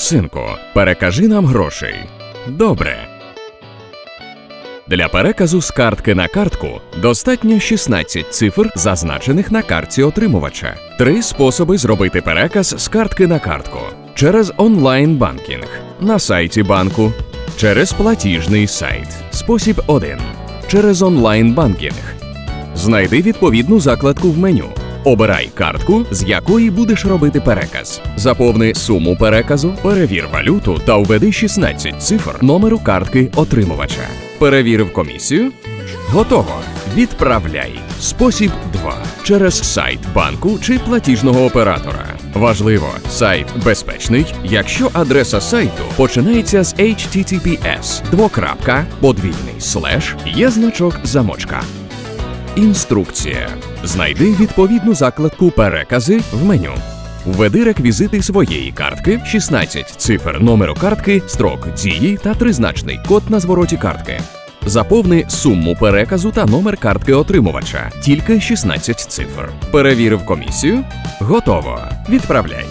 Синку, перекажи нам грошей. Добре. Для переказу з картки на картку достатньо 16 цифр, зазначених на картці отримувача. Три способи зробити переказ з картки на картку: через онлайн-банкінг, на сайті банку, через платіжний сайт. Спосіб 1. Через онлайн-банкінг. Знайди відповідну закладку в меню. Обирай картку, з якої будеш робити переказ. Заповни суму переказу, перевір валюту та введи 16 цифр номеру картки отримувача. Перевірив комісію. Готово. Відправляй. Спосіб 2. Через сайт банку чи платіжного оператора. Важливо, сайт безпечний, якщо адреса сайту починається з HTTPS, двокрапка, подвійний слеш, є значок замочка. Інструкція. Знайди відповідну закладку Перекази в меню. Введи реквізити своєї картки, 16 цифр номеру картки, строк дії та тризначний код на звороті картки. Заповни суму переказу та номер картки отримувача, тільки 16 цифр. Перевірив комісію. Готово. Відправляй.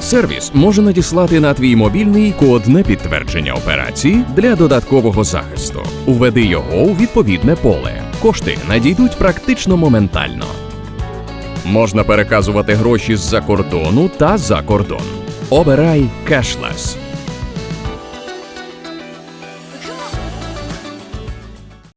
Сервіс може надіслати на твій мобільний код на підтвердження операції для додаткового захисту. Уведи його у відповідне поле. Кошти надійдуть практично моментально. Можна переказувати гроші з-за кордону та за кордон. Обирай кешлес.